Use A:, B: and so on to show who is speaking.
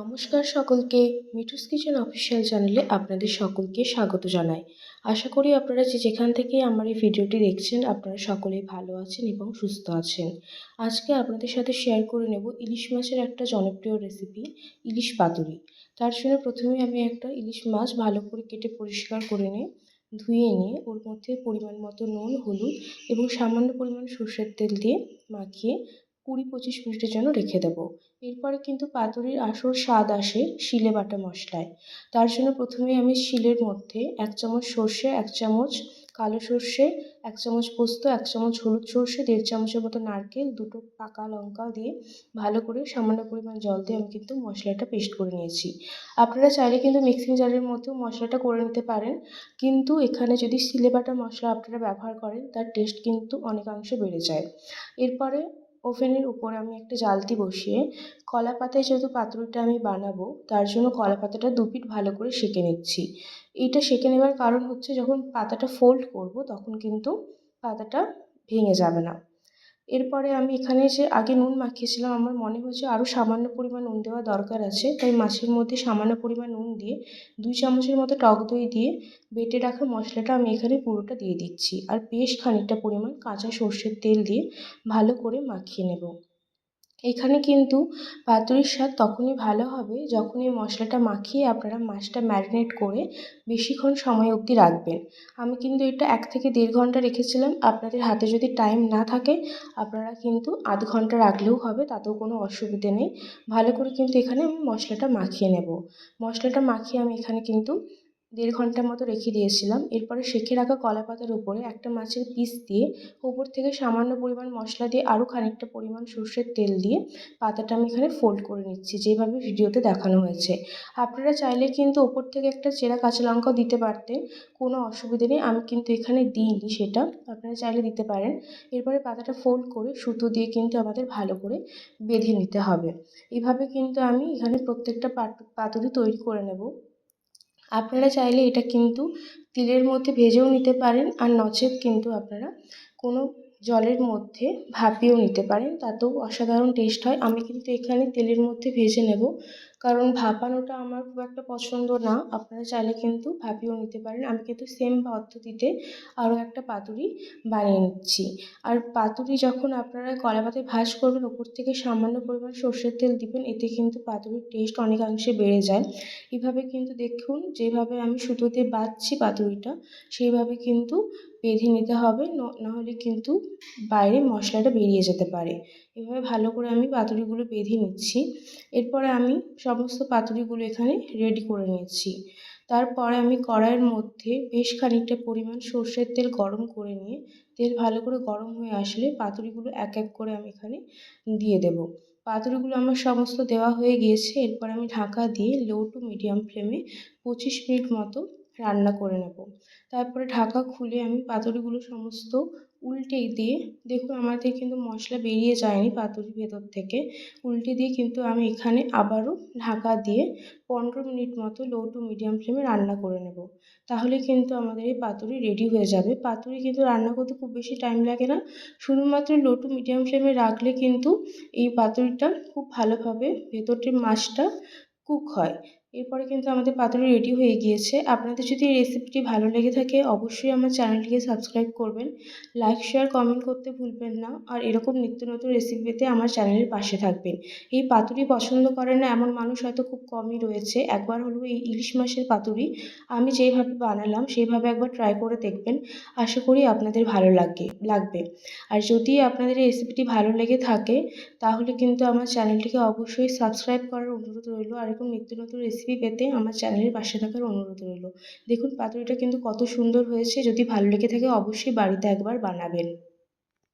A: নমস্কার সকলকে, Mithu's kitchen official চ্যানেলে আপনাদের সকলকে স্বাগত জানাই। আশা করি আপনারা যে যেখান থেকে আমার এই ভিডিওটি দেখছেন, আপনারা সকলেই ভালো আছেন এবং সুস্থ আছেন। আজকে আপনাদের সাথে শেয়ার করে নেব ইলিশ মাছের একটা জনপ্রিয় রেসিপি ইলিশ পাতুরি। তার জন্য প্রথমে আমি একটা ইলিশ মাছ ভালো করে কেটে পরিষ্কার করে নিয়ে ধুয়ে নিয়ে ওর মধ্যে পরিমাণ মতো নুন, হলুদ এবং সামান্য পরিমাণ সর্ষের তেল দিয়ে মাখিয়ে কুড়ি পঁচিশ মিনিটের জন্য রেখে দেবো। এরপরে কিন্তু পাতুরির আসল স্বাদ আসে শিলে বাটা মশলায়। তার জন্য প্রথমে আমি শিলের মধ্যে এক চামচ সর্ষে, এক চামচ কালো সর্ষে, এক চামচ পোস্ত, এক চামচ হলুদ সর্ষে, দেড় চামচের মতো নারকেল, দুটো পাকা লঙ্কা দিয়ে ভালো করে সামান্য পরিমাণ জল দিয়ে আমি কিন্তু মশলাটা পেস্ট করে নিয়েছি। আপনারা চাইলে কিন্তু মিক্সিং জারের মধ্যেও মশলাটা করে নিতে পারেন। কিন্তু এখানে যদি শিলে বাটা মশলা আপনারা ব্যবহার করেন, তার টেস্ট কিন্তু অনেকাংশে বেড়ে যায়। এরপরে ওভেনের উপর আমি একটা জ্বালতি বসিয়ে কলা পাতায় যেহেতু পাতুরিটা আমি বানাবো, তার জন্য কলা পাতাটা দু পিঠ ভালো করে সেঁকে নিচ্ছি। এটা সেঁকে নেওয়ার কারণ হচ্ছে যখন পাতাটা ফোল্ড করব, তখন কিন্তু পাতাটা ভেঙে যাবে না। এরপরে আমি এখানে যে আগে নুন মাখিয়েছিলাম। আমার মনে হয়েছে আরও সামান্য পরিমাণ নুন দেওয়া দরকার আছে। তাই মাছের মধ্যে সামান্য পরিমাণ নুন দিয়ে দুই চামচের মতো টক দই দিয়ে বেটে রাখা মশলাটা আমি এখানে পুরোটা দিয়ে দিচ্ছি। আর বেশ খানিকটা পরিমাণ কাঁচা সর্ষের তেল দিয়ে ভালো করে মাখিয়ে নেব। এখানে কিন্তু পাতুরির স্বাদ তখনই ভালো হবে যখন এই মশলাটা মাখিয়ে আপনারা মাছটা ম্যারিনেট করে বেশিক্ষণ সময় অবধি রাখবেন। আমি কিন্তু এটা এক থেকে দেড় ঘণ্টা রেখেছিলাম। আপনাদের হাতে যদি টাইম না থাকে, আপনারা কিন্তু আধ ঘণ্টা রাখলেও হবে, তাতেও কোনো অসুবিধে নেই। ভালো করে কিন্তু এখানে আমি মশলাটা মাখিয়ে নেব। মশলাটা মাখিয়ে আমি এখানে কিন্তু দেড় ঘণ্টার মতো রেখে দিয়েছিলাম। এরপরে সেঁকে রাখা কলা পাতার উপরে একটা মাছের পিস দিয়ে উপর থেকে সামান্য পরিমাণ মশলা দিয়ে আরও খানিকটা পরিমাণ সর্ষের তেল দিয়ে পাতাটা আমি এখানে ফোল্ড করে নিচ্ছি, যেভাবে ভিডিওতে দেখানো হয়েছে। আপনারা চাইলে কিন্তু ওপর থেকে একটা চেরা কাঁচা লঙ্কাও দিতে পারতেন, কোনো অসুবিধে নেই। আমি কিন্তু এখানে দিইনি সেটা, আপনারা চাইলে দিতে পারেন। এরপরে পাতাটা ফোল্ড করে সুতো দিয়ে কিন্তু আমাদের ভালো করে বেঁধে নিতে হবে। এভাবে কিন্তু আমি এখানে প্রত্যেকটা পাতুরি তৈরি করে নেব। আপনারা চাইলে এটা কিন্তু তিলের মধ্যে ভেজেও নিতে পারেন, আর নচেত কিন্তু আপনারা কোনো জলের মধ্যে ভাপিয়েও নিতে পারেন। তাতেও অসাধারণ টেস্ট হয়। আমি কিন্তু এখানে তেলের মধ্যে ভেজে নেব। কারণ ভাপানোটা আমার খুব একটা পছন্দ না। আপনারা চাইলে কিন্তু ভাপিয়েও নিতে পারেন। আমি কিন্তু সেম পদ্ধতিতে আরও একটা পাতুরি বানিয়ে নিচ্ছি। আর পাতুরি যখন আপনারা কলা পাতায় ভাঁজ করবেন, ওপর থেকে সামান্য পরিমাণ সর্ষের তেল দিবেন, এতে কিন্তু পাতুরির টেস্ট অনেকাংশে বেড়ে যায়। এভাবে কিন্তু দেখুন, যেভাবে আমি সুতো দিয়ে বাঁধছি পাতুরিটা, সেইভাবে কিন্তু বেঁধে নিতে হবে। নাহলে কিন্তু বাইরে মশলাটা বেরিয়ে যেতে পারে। এভাবে ভালো করে আমি পাতুরিগুলো বেঁধে নিচ্ছি। এরপরে আমি সমস্ত পাতুরিগুলো এখানে রেডি করে নিয়েছি। তারপরে আমি কড়াইয়ের মধ্যে বেশ খানিকটা পরিমাণ সর্ষের তেল গরম করে নিয়ে, তেল ভালো করে গরম হয়ে আসলে পাতুরিগুলো এক এক করে আমি এখানে দিয়ে দেব। পাতুরিগুলো আমার সমস্ত দেওয়া হয়ে গিয়েছে, এরপর আমি ঢাকা দিয়ে লো টু মিডিয়াম ফ্লেমে পঁচিশ মিনিট মতো রান্না করে নেব। তারপরে ঢাকা খুলে আমি পাতুরিগুলো সমস্ত উল্টে দিয়ে, দেখুন আমাদের কিন্তু মশলা বেরিয়ে যায়নি পাতুরির ভেতর থেকে। উল্টে দিয়ে কিন্তু আমি এখানে আবারও ঢাকা দিয়ে পনেরো মিনিট মতো লো টু মিডিয়াম ফ্লেমে রান্না করে নেব। তাহলে কিন্তু আমাদের এই পাতুরি রেডি হয়ে যাবে। পাতুরি কিন্তু রান্না করতে খুব বেশি টাইম লাগে না। শুধুমাত্র লো টু মিডিয়াম ফ্লেমে রাখলে কিন্তু এই পাতুরিটা খুব ভালোভাবে ভেতরটির মাছটা কুক হয়। এরপরে কিন্তু আমাদের পাতুরি রেডি হয়ে গিয়েছে। আপনাদের যদি এই রেসিপিটি ভালো লেগে থাকে, অবশ্যই আমার চ্যানেলটিকে সাবস্ক্রাইব করবেন। লাইক শেয়ার কমেন্ট করতে ভুলবেন না। আর এরকম নিত্য নতুন রেসিপি পেতে আমার চ্যানেলের পাশে থাকবেন। এই পাতুরি পছন্দ করে না এমন মানুষ হয়তো খুব কমই রয়েছে। একবার হলো এই ইলিশ মাছের পাতুরি আমি যেইভাবে বানালাম, সেইভাবে একবার ট্রাই করে দেখবেন। আশা করি আপনাদের ভালো লাগে, লাগবে। আর যদি আপনাদের এই রেসিপিটি ভালো লেগে থাকে, তাহলে কিন্তু আমার চ্যানেলটিকে অবশ্যই সাবস্ক্রাইব করার অনুরোধ রইল। আর এরকম নিত্য নতুন রেসিপি পেতে আমার চ্যানেলের পাশে থাকার অনুরোধ রইল। দেখুন, পাতুরিটা কিন্তু কত সুন্দর হয়েছে। যদি ভালো লেগে থাকে, অবশ্যই বাড়িতে একবার বানাবেন।